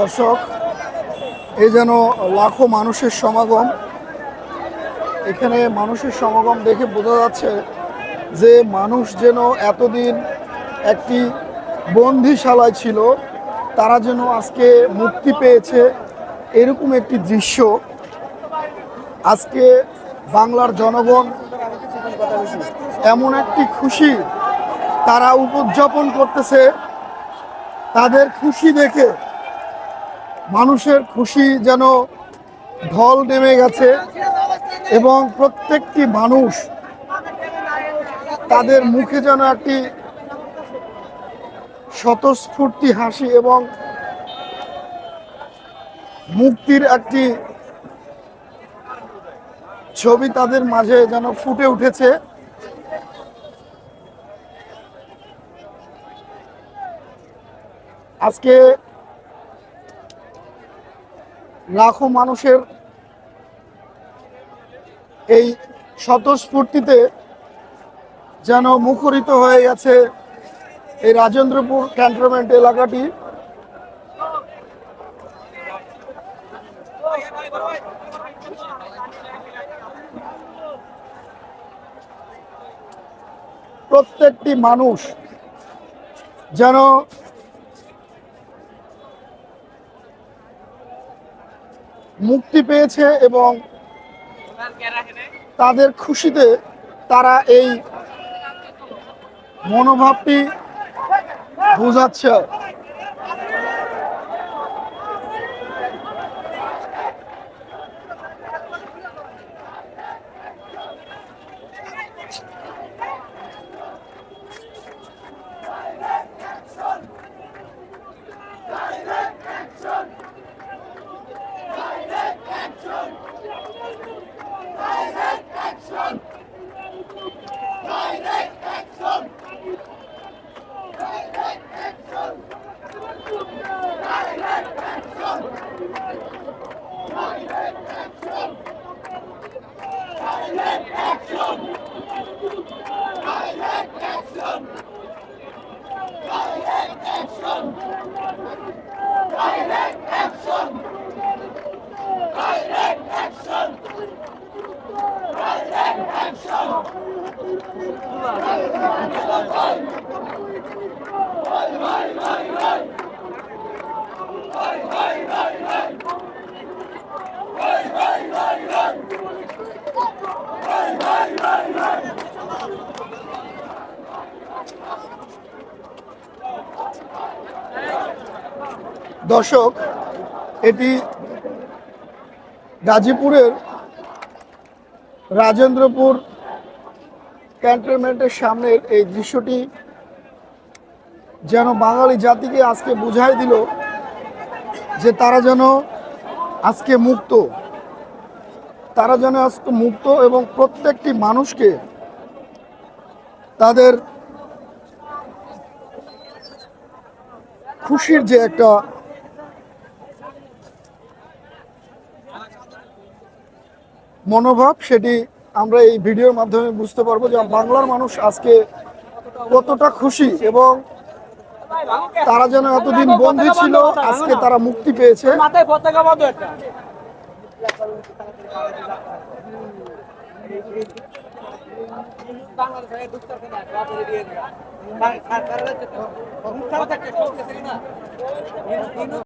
দর্শক এ যেন লাখো মানুষের সমাগম। এখানে মানুষের সমাগম দেখে বোঝা যাচ্ছে যে মানুষ যেন এতদিন একটি বন্দিশালায় ছিল, তারা যেন আজকে মুক্তি পেয়েছে এরকম একটি দৃশ্য। আজকে বাংলার জনগণ এমন একটি খুশি তারা উপযাপন করতেছে। তাদের খুশি দেখে মানুষের খুশি যেন ঢল নেমে গেছে এবং প্রত্যেকটি মানুষ তাদের মুখে যেন একটি স্বতঃস্ফূর্তি হাসি এবং মুক্তির একটি ছবি তাদের মাঝে যেন ফুটে উঠেছে। আজকে লাখো মানুষের এই স্বতঃস্ফূর্তিতে যেন মুখরিত হয়ে গেছে এই রাজেন্দ্রপুর ক্যান্টনমেন্ট এলাকাটি। প্রত্যেকটি মানুষ যেন মুক্তি পেয়েছে এবং তাদের খুশিতে তারা এই মনোভাবটি বোঝাচ্ছে। দর্শক এটি গাজীপুরের রাজেন্দ্রপুর ক্যান্টনমেন্টের সামনের এই দৃশ্যটি যেন বাঙালি জাতিকে আজকে বুঝাই দিল যে তারা যেন আজকে মুক্ত। তারা যেন আজকে মুক্ত এবং প্রত্যেকটি মানুষকে তাদের খুশির যে একটা মনোভাব সেটি আমরা এই ভিডিওর মাধ্যমে বুঝতে পারব যে বাংলার মানুষ আজকে কতটা খুশি এবং তারা যেন এতদিন বন্দী ছিল আজকে তারা মুক্তি পেয়েছে। মাথায় পতাকা বাঁধো একটা। বাংলাদেশে